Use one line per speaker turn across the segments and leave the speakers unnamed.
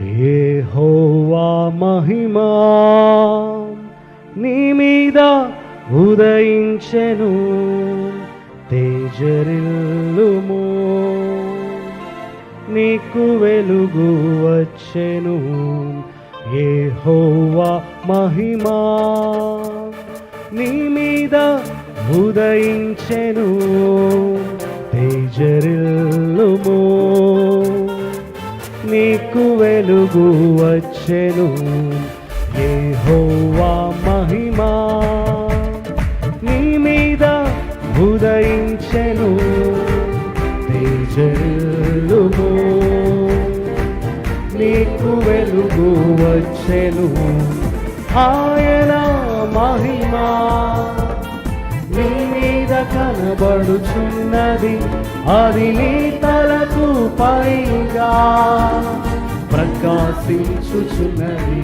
ఏహోవా మహిమా నీ మీద ఉదయించెను తేజరిల్లుము. నీకు వెలుగు వచ్చెను ఏహోవా మహిమా నీ మీద ఉదయించెను తేజరిల్లుము. నీకు వెలుగు వచ్చెను. ఏ హోవా మహిమా నీ మీద ఉదయించెను. తేజల్లుము నీకు వెలుగు వచ్చెను. ఆయన మహిమా నీ మీద కనబడుచున్నది. అది నీ తలకు పైగా. ప్రకాశించుచున్నది.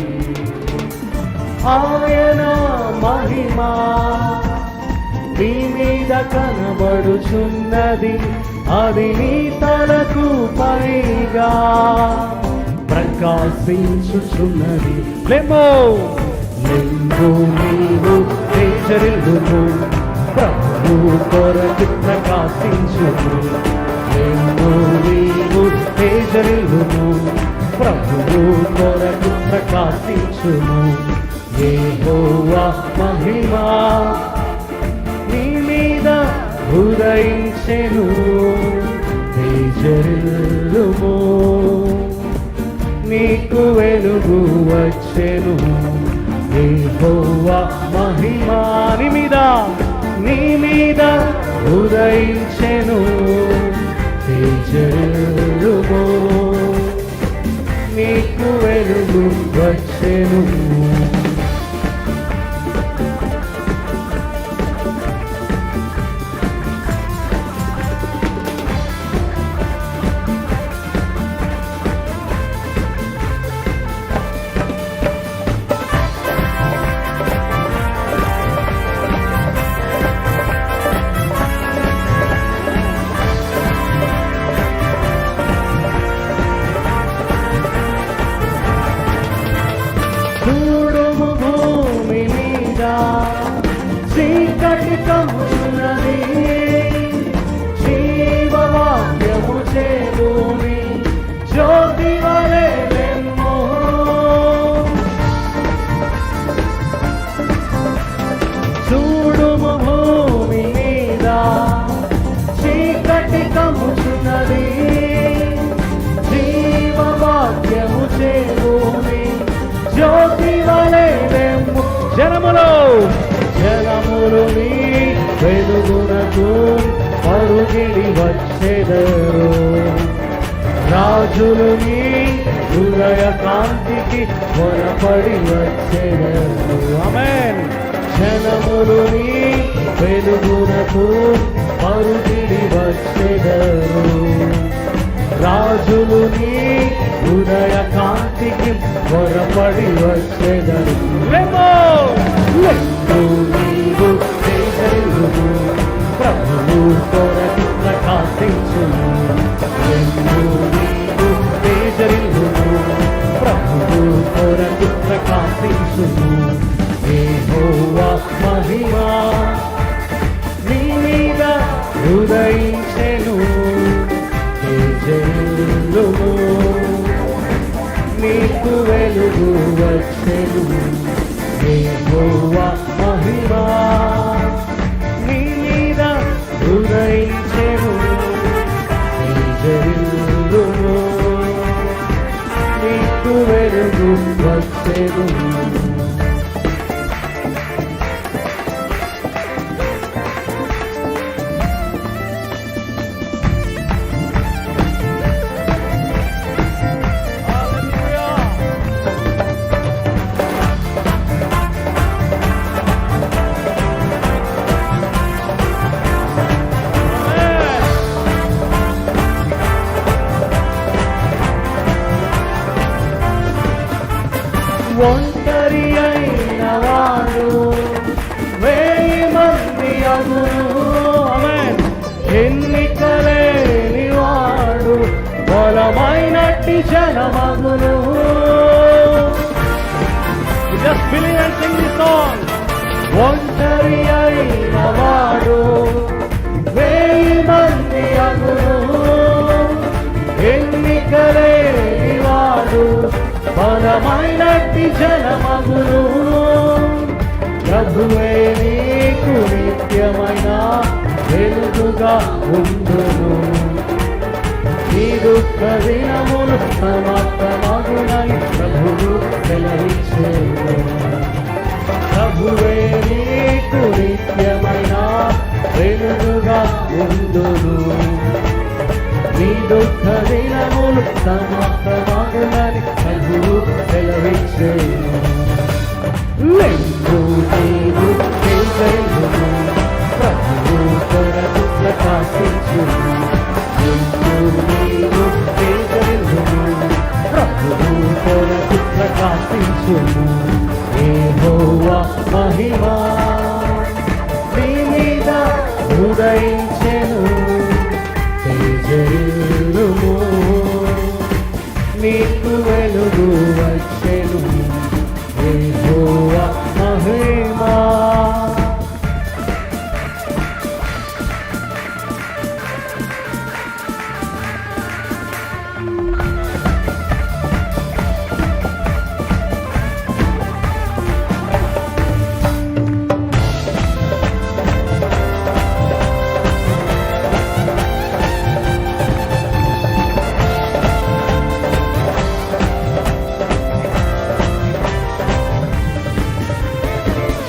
ఆయన మహిమా మీ మీద కనబడుచున్నది. అది నీ తలకు పైగా ప్రకాశించుచున్నది. లెమ్మో! లెంబు నీవు తేజరిల్లుము ప్రభు కొరకు ప్రకాశించుము. లెంబు నీవు తేజరిల్లుము ప్రభువు కొరకు ప్రకాశించుము. యెహోవా మహిమా నీ మీద ఉదయించెను. తేజరుము నీకు వెలుగు వచ్చెను. యెహోవా మహిమా నీ మీద నీ మీద ఉదయించెను. తేజరుము నీకు వెలుగు వచ్చెను జనములో. జనములు నీ వెలుగునకు పరుగిడి వచ్చెదరు. రాజులు నీ హృదయ కాంతికి పొరపడి వచ్చెదరు. ఆమేన్. జనములు నీ వెలుగునకు పరుగిడి వచ్చెదరు. రాజులు నీ హృదయ కాంతికి పొరపడి వచ్చేదరు. వెలుగు యెహోవా మహిమా నీ మీద ఉదయించెను తేజల్లుము నీకు వెలుగు వచ్చెను ఒంటరి అయిన వాడు వేయి మంది అగును ఎన్నికలేని వాడు బలమైనట్టి జనమగును just believe and sing the song ఒంటరి అయిన వాడు బలమైనట్టి జనమగును ప్రభువే నీకు నిత్యమైన వెలుగుగా ఉండును. ఈ దుఃఖ దినములు సమాప్తమగునై మహిమా మీద ఉదయించెను నీకు వెలుగు వచ్చి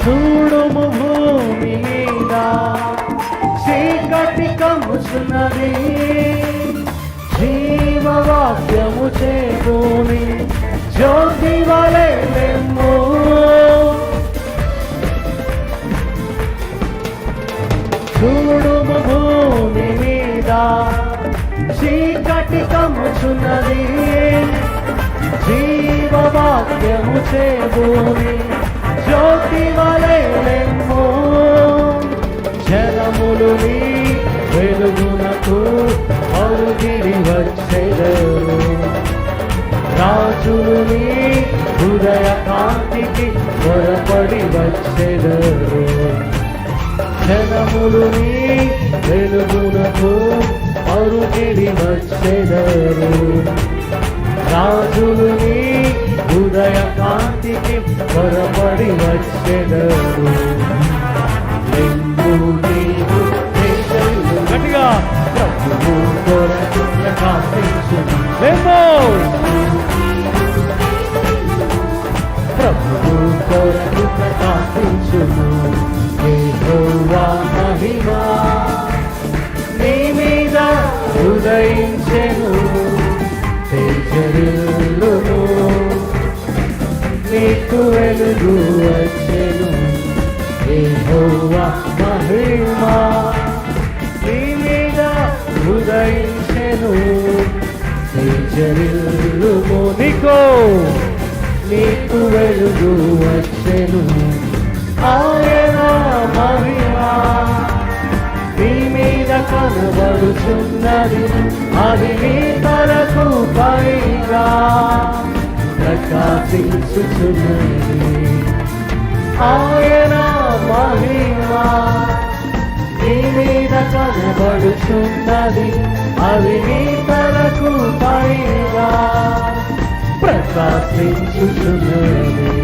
చూడుము భూమి మీద. చీకటి కమ్ముచున్నది జీవవాక్యము చేకూని జ్యోతి వలె లెమ్ము. చూడుము భూమి మీద. చీకటి కమ్ముచున్నది జీవవాక్యము చేకూని జ్యోతి వలెలెమ్ము జనములు నీ వెలుగునకు అరుగిరి వచ్చెదరు. రాజులు నీ హృదయ కాంతికి పొరపడి వచ్చెదరు. జనములు నీ వెలుగునకు అరుగిరి వచ్చెదరు. రాజులు నీ ఉదయ త్వరపడి వచ్చెదరు. గట్టిగా. ప్రభువు కొరకు ప్రకాశించు లెంగు ప్రభువు కొరకు ప్రకాశించును వెలుగు వచ్చెను. యెహోవా మహిమా నీ మీద ఉదయించెను. తేజరులును నీకు నీకు వెలుగు వచ్చెను. ఆయన మహిమా నీ మీద కనబడుచున్నది. అది నీ తరకు పైగా. ప్రకాశించుచున్నది. ఆయన మహిమా నీ మీద కనబడుచున్నది. అది నీ తలకు పైగా ప్రకాశించుచున్నది.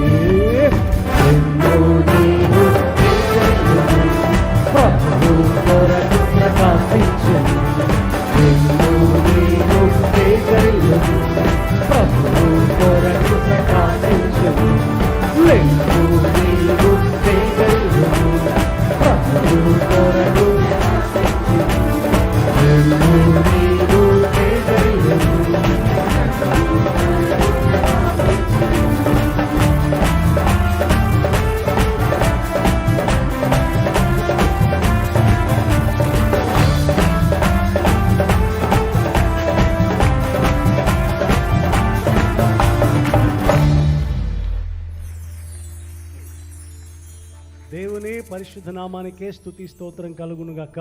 పరిశుద్ధ నామానికే స్థుతి స్తోత్రం కలుగునుగాక.